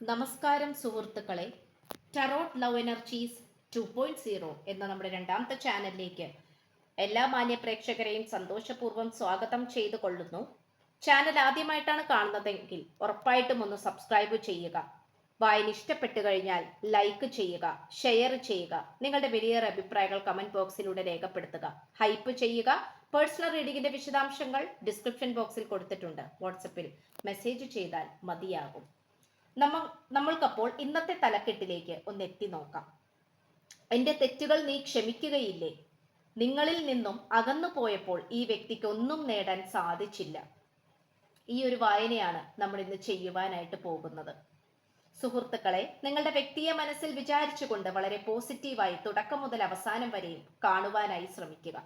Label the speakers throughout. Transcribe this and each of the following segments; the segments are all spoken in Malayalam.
Speaker 1: നമസ്കാരം സുഹൃത്തുക്കളെ. Tarot love energies two point zero എന്ന നമ്മുടെ രണ്ടാമത്തെ ചാനലിലേക്ക് എല്ലാ മാന്യ പ്രേക്ഷകരെയും സന്തോഷപൂർവം സ്വാഗതം ചെയ്തു കൊള്ളുന്നു ചാനൽ ആദ്യമായിട്ടാണ് കാണുന്നതെങ്കിൽ ഉറപ്പായിട്ടും ഒന്ന് സബ്സ്ക്രൈബ് ചെയ്യുക. വായന ഇഷ്ടപ്പെട്ടു കഴിഞ്ഞാൽ ലൈക്ക് ചെയ്യുക ഷെയർ ചെയ്യുക നിങ്ങളുടെ വലിയൊരു അഭിപ്രായങ്ങൾ കമന്റ് ബോക്സിലൂടെ രേഖപ്പെടുത്തുക. ഹൈപ്പ് ചെയ്യുക. പേഴ്സണൽ റീഡിങ്ങിന്റെ വിശദാംശങ്ങൾ ഡിസ്ക്രിപ്ഷൻ ബോക്സിൽ കൊടുത്തിട്ടുണ്ട്. വാട്സപ്പിൽ മെസ്സേജ് ചെയ്താൽ മതിയാകും. നമ്മ നമ്മൾക്കപ്പോൾ ഇന്നത്തെ തലക്കെട്ടിലേക്ക് ഒന്ന് എത്തി നോക്കാം. എന്റെ തെറ്റുകൾ നീ ക്ഷമിക്കുകയില്ലേ? നിങ്ങളിൽ നിന്നും അകന്നു പോയപ്പോൾ ഈ വ്യക്തിക്ക് ഒന്നും നേടാൻ സാധിച്ചില്ല. ഈ ഒരു വായനയാണ് നമ്മൾ ഇന്ന് ചെയ്യുവാനായിട്ട് പോകുന്നത്. സുഹൃത്തുക്കളെ നിങ്ങളുടെ വ്യക്തിയെ മനസ്സിൽ വിചാരിച്ചുകൊണ്ട് വളരെ പോസിറ്റീവായി തുടക്കം മുതൽ അവസാനം വരെയും കാണുവാനായി ശ്രമിക്കുക.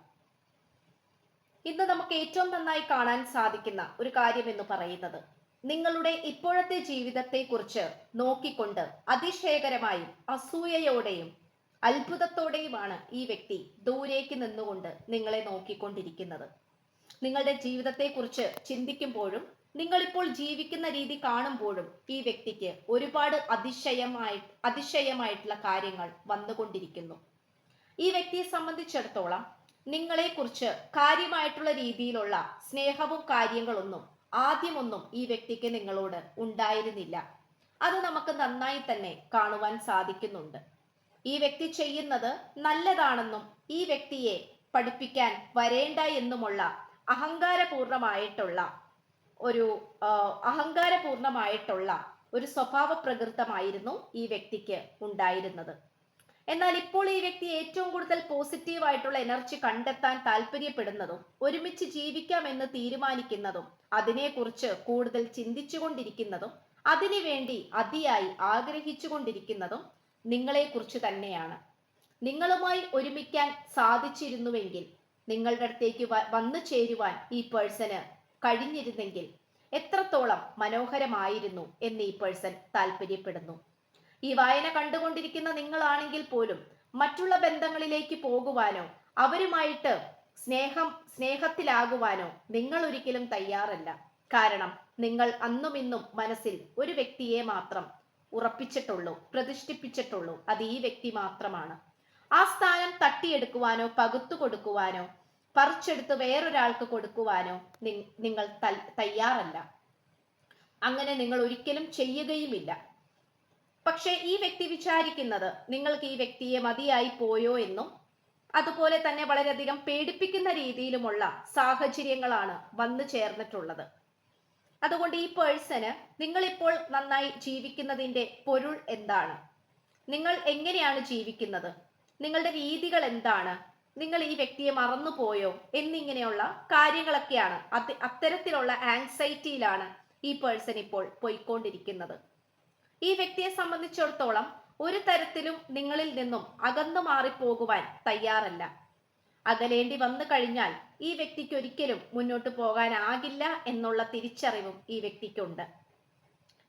Speaker 1: ഇന്ന് നമുക്ക് ഏറ്റവും നന്നായി കാണാൻ സാധിക്കുന്ന ഒരു കാര്യം എന്ന് പറയുന്നത് നിങ്ങളുടെ ഇപ്പോഴത്തെ ജീവിതത്തെക്കുറിച്ച് നോക്കിക്കൊണ്ട് അതിശയകരമായും അസൂയയോടെയും അത്ഭുതത്തോടെയുമാണ് ഈ വ്യക്തി ദൂരേക്ക് നിന്നുകൊണ്ട് നിങ്ങളെ നോക്കിക്കൊണ്ടിരിക്കുന്നത്. നിങ്ങളുടെ ജീവിതത്തെക്കുറിച്ച് ചിന്തിക്കുമ്പോഴും നിങ്ങളിപ്പോൾ ജീവിക്കുന്ന രീതി കാണുമ്പോഴും ഈ വ്യക്തിക്ക് ഒരുപാട് അതിശയമായി അതിശയമായിട്ടുള്ള കാര്യങ്ങൾ വന്നുകൊണ്ടിരിക്കുന്നു. ഈ വ്യക്തിയെ സംബന്ധിച്ചിടത്തോളം നിങ്ങളെക്കുറിച്ച് കാര്യമായിട്ടുള്ള രീതിയിലുള്ള സ്നേഹവും കാര്യങ്ങളൊന്നും ആദ്യമൊന്നും ഈ വ്യക്തിക്ക് നിങ്ങളോട് ഉണ്ടായിരുന്നില്ല. അത് നമുക്ക് നന്നായി തന്നെ കാണുവാൻ സാധിക്കുന്നുണ്ട്. ഈ വ്യക്തി ചെയ്യുന്നത് നല്ലതാണെന്നും ഈ വ്യക്തിയെ പഠിപ്പിക്കാൻ വരേണ്ട എന്നുമുള്ള അഹങ്കാരപൂർണമായിട്ടുള്ള ഒരു അഹങ്കാരപൂർണമായിട്ടുള്ള ഒരു സ്വഭാവ പ്രകൃതമായിരുന്നു ഈ വ്യക്തിക്ക് ഉണ്ടായിരുന്നത്. എന്നാൽ ഇപ്പോൾ ഈ വ്യക്തി ഏറ്റവും കൂടുതൽ പോസിറ്റീവ് ആയിട്ടുള്ള എനർജി കണ്ടെത്താൻ താല്പര്യപ്പെടുന്നതും ഒരുമിച്ച് ജീവിക്കാമെന്ന് തീരുമാനിക്കുന്നതും അതിനെക്കുറിച്ച് കൂടുതൽ ചിന്തിച്ചുകൊണ്ടിരിക്കുന്നതും അതിനുവേണ്ടി അതിയായി ആഗ്രഹിച്ചുകൊണ്ടിരിക്കുന്നതും നിങ്ങളെക്കുറിച്ച് തന്നെയാണ്. നിങ്ങളുമായി ഒരുമിക്കാൻ സാധിച്ചിരുന്നുവെങ്കിൽ നിങ്ങളുടെ അടുത്തേക്ക് വന്നു ചേരുവാൻ ഈ പേഴ്സന് കഴിഞ്ഞിരുന്നെങ്കിൽ എത്രത്തോളം മനോഹരമായിരുന്നു എന്ന് ഈ പേഴ്സൺ താല്പര്യപ്പെടുന്നു. ഈ വായന കണ്ടുകൊണ്ടിരിക്കുന്ന നിങ്ങളാണെങ്കിൽ പോലും മറ്റുള്ള ബന്ധങ്ങളിലേക്ക് പോകുവാനോ അവരുമായിട്ട് സ്നേഹം സ്നേഹത്തിലാകുവാനോ നിങ്ങൾ ഒരിക്കലും തയ്യാറല്ല. കാരണം നിങ്ങൾ അന്നും ഇന്നും മനസ്സിൽ ഒരു വ്യക്തിയെ മാത്രം ഉറപ്പിച്ചിട്ടുള്ളൂ പ്രതിഷ്ഠിപ്പിച്ചിട്ടുള്ളൂ. അത് ഈ വ്യക്തി മാത്രമാണ്. ആ സ്ഥാനം തട്ടിയെടുക്കുവാനോ പകുത്തു കൊടുക്കുവാനോ പറിച്ചെടുത്ത് വേറൊരാൾക്ക് കൊടുക്കുവാനോ നിങ്ങൾ തയ്യാറല്ല. അങ്ങനെ നിങ്ങൾ ഒരിക്കലും ചെയ്യുകയുമില്ല. പക്ഷേ ഈ വ്യക്തി വിചാരിക്കുന്നത് നിങ്ങൾക്ക് ഈ വ്യക്തിയെ മതിയായി പോയോ എന്നും അതുപോലെ തന്നെ വളരെയധികം പേടിപ്പിക്കുന്ന രീതിയിലുമുള്ള സാഹചര്യങ്ങളാണ് വന്നു ചേർന്നിട്ടുള്ളത്. അതുകൊണ്ട് ഈ പേഴ്സന് നിങ്ങളിപ്പോൾ നന്നായി ജീവിക്കുന്നതിന്റെ പൊരുൾ എന്താണ്? നിങ്ങൾ എങ്ങനെയാണ് ജീവിക്കുന്നത്? നിങ്ങളുടെ രീതികൾ എന്താണ്? നിങ്ങൾ ഈ വ്യക്തിയെ മറന്നുപോയോ എന്നിങ്ങനെയുള്ള കാര്യങ്ങളൊക്കെയാണ് അത് അത്തരത്തിലുള്ള ആങ്സൈറ്റിയിലാണ് ഈ പേഴ്സൺ ഇപ്പോൾ പോയിക്കൊണ്ടിരിക്കുന്നത്. ഈ വ്യക്തിയെ സംബന്ധിച്ചിടത്തോളം ഒരു തരത്തിലും നിങ്ങളിൽ നിന്നും അകന്നു മാറിപ്പോകുവാൻ തയ്യാറല്ല. അകലേണ്ടി വന്നു കഴിഞ്ഞാൽ ഈ വ്യക്തിക്ക് ഒരിക്കലും മുന്നോട്ട് പോകാനാകില്ല എന്നുള്ള തിരിച്ചറിവും ഈ വ്യക്തിക്കുണ്ട്.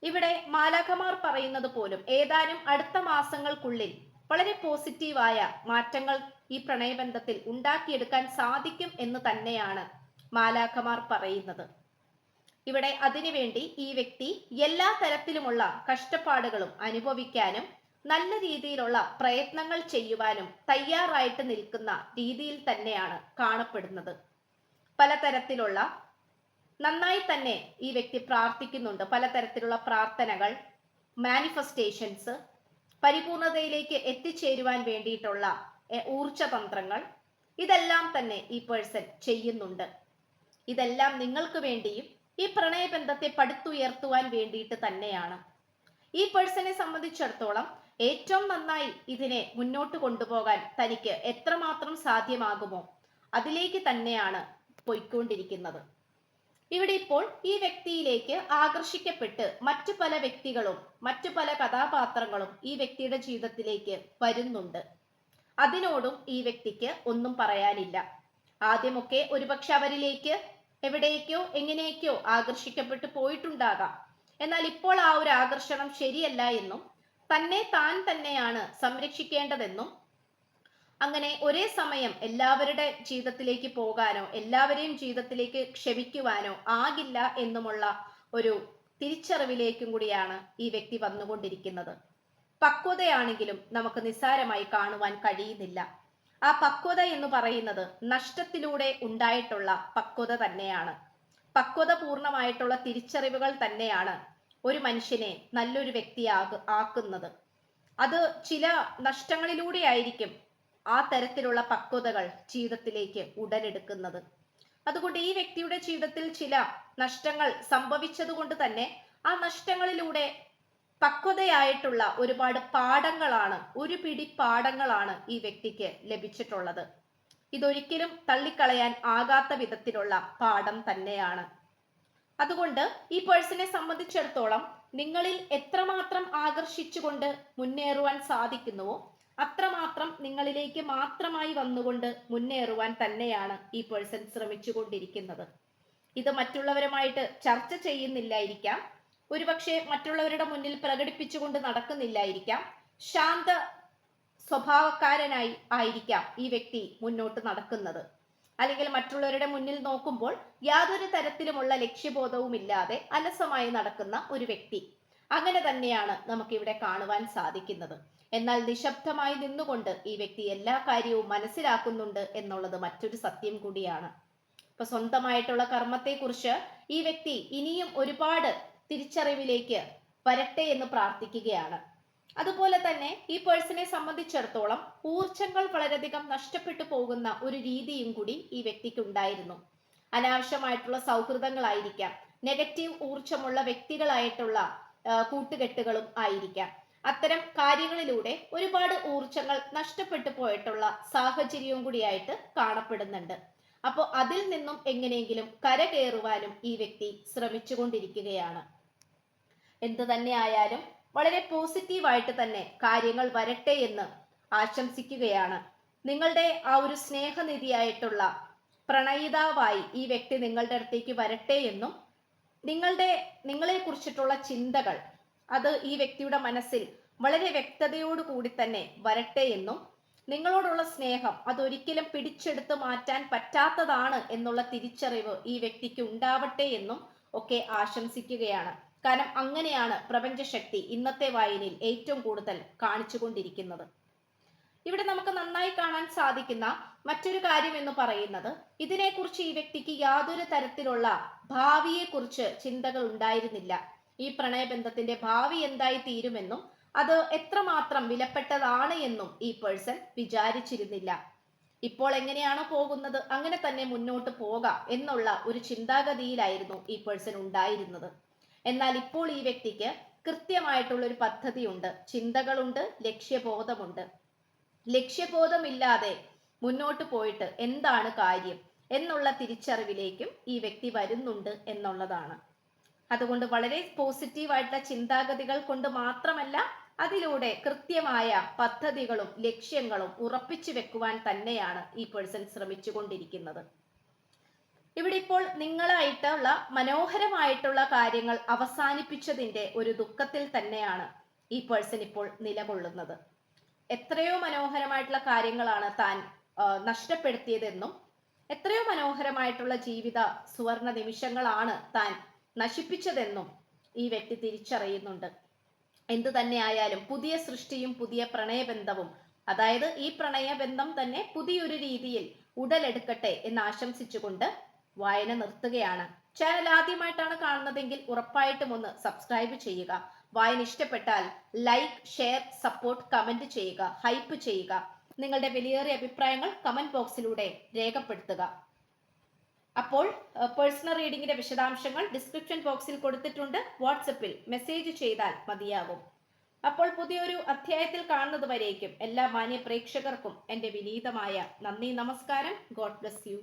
Speaker 1: ഇവിടെ മാലാഖമാർ പറയുന്നത് പോലും ഏതാനും അടുത്ത മാസങ്ങൾക്കുള്ളിൽ വളരെ പോസിറ്റീവായ മാറ്റങ്ങൾ ഈ പ്രണയബന്ധത്തിൽ ഉണ്ടാക്കിയെടുക്കാൻ സാധിക്കും എന്ന് തന്നെയാണ് മാലാഖമാർ പറയുന്നത്. ഇവിടെ അതിനുവേണ്ടി ഈ വ്യക്തി എല്ലാ തരത്തിലുമുള്ള കഷ്ടപ്പാടുകളും അനുഭവിക്കാനും നല്ല രീതിയിലുള്ള പ്രയത്നങ്ങൾ ചെയ്യുവാനും തയ്യാറായിട്ട് നിൽക്കുന്ന രീതിയിൽ തന്നെയാണ് കാണപ്പെടുന്നത്. പലതരത്തിലുള്ള നന്നായി തന്നെ ഈ വ്യക്തി പ്രാർത്ഥിക്കുന്നുണ്ട്. പലതരത്തിലുള്ള പ്രാർത്ഥനകൾ മാനിഫെസ്റ്റേഷൻസ് പരിപൂർണതയിലേക്ക് എത്തിച്ചേരുവാൻ വേണ്ടിയിട്ടുള്ള ഊർജ ഊർജതന്ത്രങ്ങൾ ഇതെല്ലാം തന്നെ ഈ പേഴ്സൺ ചെയ്യുന്നുണ്ട്. ഇതെല്ലാം നിങ്ങൾക്ക് വേണ്ടിയും ഈ പ്രണയബന്ധത്തെ പടുത്തുയർത്തുവാൻ വേണ്ടിയിട്ട് തന്നെയാണ്. ഈ പേഴ്സണെ സംബന്ധിച്ചിടത്തോളം ഏറ്റവും നന്നായി ഇതിനെ മുന്നോട്ട് കൊണ്ടുപോകാൻ തനിക്ക് എത്രമാത്രം സാധ്യമാകുമോ അതിലേക്ക് തന്നെയാണ് പോയിക്കൊണ്ടിരിക്കുന്നത്. ഇവിടെ ഇപ്പോൾ ഈ വ്യക്തിയിലേക്ക് ആകർഷിക്കപ്പെട്ട് മറ്റു പല വ്യക്തികളും മറ്റു പല കഥാപാത്രങ്ങളും ഈ വ്യക്തിയുടെ ജീവിതത്തിലേക്ക് വരുന്നുണ്ട്. അതിനോടും ഈ വ്യക്തിക്ക് ഒന്നും പറയാനില്ല. ആദ്യമൊക്കെ ഒരുപക്ഷെ അവരിലേക്ക് എവിടേക്കോ എങ്ങനെയൊക്കെയോ ആകർഷിക്കപ്പെട്ടു പോയിട്ടുണ്ടാകാം. എന്നാൽ ഇപ്പോൾ ആ ഒരു ആകർഷണം ശരിയല്ല എന്നും തന്നെ താൻ തന്നെയാണ് സംരക്ഷിക്കേണ്ടതെന്നും അങ്ങനെ ഒരേ സമയം എല്ലാവരുടെ ജീവിതത്തിലേക്ക് പോകാനോ എല്ലാവരെയും ജീവിതത്തിലേക്ക് ക്ഷമിക്കുവാനോ ആകില്ല എന്നുമുള്ള ഒരു തിരിച്ചറിവിലേക്കും കൂടിയാണ് ഈ വ്യക്തി വന്നുകൊണ്ടിരിക്കുന്നത്. പക്വതയാണെങ്കിലും നമുക്ക് നിസ്സാരമായി കാണുവാൻ കഴിയുന്നില്ല. ആ പക്വത എന്ന് പറയുന്നത് നഷ്ടത്തിലൂടെ ഉണ്ടായിട്ടുള്ള പക്വത തന്നെയാണ്. പക്വത പൂർണമായിട്ടുള്ള തിരിച്ചറിവുകൾ തന്നെയാണ് ഒരു മനുഷ്യനെ നല്ലൊരു വ്യക്തിയാക ആക്കുന്നത്. അത് ചില നഷ്ടങ്ങളിലൂടെ ആയിരിക്കും ആ തരത്തിലുള്ള പക്വതകൾ ജീവിതത്തിലേക്ക് ഉടലെടുക്കുന്നത്. അതുകൊണ്ട് ഈ വ്യക്തിയുടെ ജീവിതത്തിൽ ചില നഷ്ടങ്ങൾ സംഭവിച്ചതുകൊണ്ട് തന്നെ ആ നഷ്ടങ്ങളിലൂടെ പക്വതയായിട്ടുള്ള ഒരുപാട് പാഠങ്ങളാണ് ഒരു പിടി പാഠങ്ങളാണ് ഈ വ്യക്തിക്ക് ലഭിച്ചിട്ടുള്ളത്. ഇതൊരിക്കലും തള്ളിക്കളയാൻ ആകാത്ത വിധത്തിലുള്ള പാഠം തന്നെയാണ്. അതുകൊണ്ട് ഈ പേഴ്സണെ സംബന്ധിച്ചിടത്തോളം നിങ്ങളിൽ എത്രമാത്രം ആകർഷിച്ചുകൊണ്ട് മുന്നേറുവാൻ സാധിക്കുന്നുവോ അത്രമാത്രം നിങ്ങളിലേക്ക് മാത്രമായി വന്നുകൊണ്ട് മുന്നേറുവാൻ തന്നെയാണ് ഈ പേഴ്സൺ ശ്രമിച്ചുകൊണ്ടിരിക്കുന്നത്. ഇത് മറ്റുള്ളവരുമായിട്ട് ചർച്ച ചെയ്യുന്നില്ലായിരിക്കാം. ഒരുപക്ഷെ മറ്റുള്ളവരുടെ മുന്നിൽ പ്രകടിപ്പിച്ചുകൊണ്ട് നടക്കുന്നില്ലായിരിക്കാം. ശാന്ത സ്വഭാവക്കാരനായി ആയിരിക്കാം ഈ വ്യക്തി മുന്നോട്ട് നടക്കുന്നത്. അല്ലെങ്കിൽ മറ്റുള്ളവരുടെ മുന്നിൽ നോക്കുമ്പോൾ യാതൊരു തരത്തിലുമുള്ള ലക്ഷ്യബോധവും ഇല്ലാതെ അലസമായി നടക്കുന്ന ഒരു വ്യക്തി. അങ്ങനെ തന്നെയാണ് നമുക്കിവിടെ കാണുവാൻ സാധിക്കുന്നത്. എന്നാൽ നിശബ്ദമായി നിന്നുകൊണ്ട് ഈ വ്യക്തി എല്ലാ കാര്യവും മനസ്സിലാക്കുന്നുണ്ട് എന്നുള്ളത് മറ്റൊരു സത്യം കൂടിയാണ്. ഇപ്പൊ സ്വന്തമായിട്ടുള്ള കർമ്മത്തെക്കുറിച്ച് ഈ വ്യക്തി ഇനിയും ഒരുപാട് തിരിച്ചറിവിലേക്ക് വരട്ടെ എന്ന് പ്രാർത്ഥിക്കുകയാണ്. അതുപോലെ തന്നെ ഈ പേഴ്സണെ സംബന്ധിച്ചിടത്തോളം ഊർജങ്ങൾ വളരെയധികം നഷ്ടപ്പെട്ടു പോകുന്ന ഒരു രീതിയും കൂടി ഈ വ്യക്തിക്ക് ഉണ്ടായിരുന്നു. അനാവശ്യമായിട്ടുള്ള സൗഹൃദങ്ങളായിരിക്കാം നെഗറ്റീവ് ഊർജമുള്ള വ്യക്തികളായിട്ടുള്ള കൂട്ടുകെട്ടുകളും ആയിരിക്കാം. അത്തരം കാര്യങ്ങളിലൂടെ ഒരുപാട് ഊർജങ്ങൾ നഷ്ടപ്പെട്ടു പോയിട്ടുള്ള സാഹചര്യവും കൂടിയായിട്ട് കാണപ്പെടുന്നുണ്ട്. അപ്പോൾ അതിൽ നിന്നും എങ്ങനെയെങ്കിലും കരകയറുവാനും ഈ വ്യക്തി ശ്രമിച്ചുകൊണ്ടിരിക്കുകയാണ്. എന്തു തന്നെ ആയാലും വളരെ പോസിറ്റീവായിട്ട് തന്നെ കാര്യങ്ങൾ വരട്ടെ എന്ന് ആശംസിക്കുകയാണ്. നിങ്ങളുടെ ആ ഒരു സ്നേഹനിധിയായിട്ടുള്ള പ്രണയിതാവായി ഈ വ്യക്തി നിങ്ങളുടെ അടുത്തേക്ക് വരട്ടെ എന്നും നിങ്ങളുടെ നിങ്ങളെ കുറിച്ചിട്ടുള്ള ചിന്തകൾ അത് ഈ വ്യക്തിയുടെ മനസ്സിൽ വളരെ വ്യക്തതയോടു കൂടി തന്നെ വരട്ടെ എന്നും നിങ്ങളോടുള്ള സ്നേഹം അതൊരിക്കലും പിടിച്ചെടുത്ത് മാറ്റാൻ പറ്റാത്തതാണ് എന്നുള്ള തിരിച്ചറിവ് ഈ വ്യക്തിക്ക് ഉണ്ടാവട്ടെ എന്നും ഒക്കെ ആശംസിക്കുകയാണ്. കാരണം അങ്ങനെയാണ് പ്രപഞ്ചശക്തി ഇന്നത്തെ വായനയിൽ ഏറ്റവും കൂടുതൽ കാണിച്ചുകൊണ്ടിരിക്കുന്നത്. ഇവിടെ നമുക്ക് നന്നായി കാണാൻ സാധിക്കുന്ന മറ്റൊരു കാര്യം എന്ന് പറയുന്നത് ഇതിനെക്കുറിച്ച് ഈ വ്യക്തിക്ക് യാതൊരു തരത്തിലുള്ള ഭാവിയെക്കുറിച്ച് ചിന്തകൾ ഉണ്ടായിരുന്നില്ല. ഈ പ്രണയബന്ധത്തിന്റെ ഭാവി എന്തായി തീരുമെന്നും അത് എത്രമാത്രം വിലപ്പെട്ടതാണ് എന്നും ഈ പേഴ്സൺ വിചാരിച്ചിരുന്നില്ല. ഇപ്പോൾ എങ്ങനെയാണോ പോകുന്നത് അങ്ങനെ തന്നെ മുന്നോട്ട് പോകാം എന്നുള്ള ഒരു ചിന്താഗതിയിലായിരുന്നു ഈ പേഴ്സൺ ഉണ്ടായിരുന്നത്. എന്നാൽ ഇപ്പോൾ ഈ വ്യക്തിക്ക് കൃത്യമായിട്ടുള്ള ഒരു പദ്ധതിയുണ്ട് ചിന്തകളുണ്ട് ലക്ഷ്യബോധമുണ്ട്. ലക്ഷ്യബോധമില്ലാതെ മുന്നോട്ട് പോയിട്ട് എന്താണ് കാര്യം എന്നുള്ള തിരിച്ചറിവിലേക്കും ഈ വ്യക്തി വരുന്നുണ്ട് എന്നുള്ളതാണ്. അതുകൊണ്ട് വളരെ പോസിറ്റീവായിട്ടുള്ള ചിന്താഗതികൾ കൊണ്ട് മാത്രമല്ല അതിലൂടെ കൃത്യമായ പദ്ധതികളും ലക്ഷ്യങ്ങളും ഉറപ്പിച്ചു വെക്കുവാൻ തന്നെയാണ് ഈ പേഴ്സൺ ശ്രമിച്ചു കൊണ്ടിരിക്കുന്നത് ഇവിടെ ഇപ്പോൾ നിങ്ങളായിട്ടുള്ള മനോഹരമായിട്ടുള്ള കാര്യങ്ങൾ അവസാനിപ്പിച്ചതിന്റെ ഒരു ദുഃഖത്തിൽ തന്നെയാണ് ഈ പേഴ്സൺ ഇപ്പോൾ നിലകൊള്ളുന്നത്. എത്രയോ മനോഹരമായിട്ടുള്ള കാര്യങ്ങളാണ് താൻ നഷ്ടപ്പെടുത്തിയതെന്നും എത്രയോ മനോഹരമായിട്ടുള്ള ജീവിത സുവർണ നിമിഷങ്ങളാണ് താൻ നശിപ്പിച്ചതെന്നും ഈ വ്യക്തി തിരിച്ചറിയുന്നുണ്ട്. എന്തു തന്നെ ആയാലും പുതിയ സൃഷ്ടിയും പുതിയ പ്രണയബന്ധവും അതായത് ഈ പ്രണയബന്ധം തന്നെ പുതിയൊരു രീതിയിൽ ഉടലെടുക്കട്ടെ എന്ന് ആശംസിച്ചുകൊണ്ട് വായന നിർത്തുകയാണ്. ചാനൽ ആദ്യമായിട്ടാണ് കാണുന്നതെങ്കിൽ ഉറപ്പായിട്ടും ഒന്ന് സബ്സ്ക്രൈബ് ചെയ്യുക. വായന ഇഷ്ടപ്പെട്ടാൽ ലൈക്ക് ഷെയർ സപ്പോർട്ട് കമന്റ് ചെയ്യുക ഹൈപ്പ് ചെയ്യുക. നിങ്ങളുടെ വിലയേറിയ അഭിപ്രായങ്ങൾ കമന്റ് ബോക്സിലൂടെ രേഖപ്പെടുത്തുക. അപ്പോൾ പേഴ്സണൽ റീഡിങ്ങിന്റെ വിശദാംശങ്ങൾ ഡിസ്ക്രിപ്ഷൻ ബോക്സിൽ കൊടുത്തിട്ടുണ്ട്. വാട്സപ്പിൽ മെസ്സേജ് ചെയ്താൽ മതിയാകും. അപ്പോൾ പുതിയൊരു അധ്യായത്തിൽ കാണുന്നത് എല്ലാ മാന്യ പ്രേക്ഷകർക്കും എന്റെ വിനീതമായ നന്ദി നമസ്കാരം. God bless you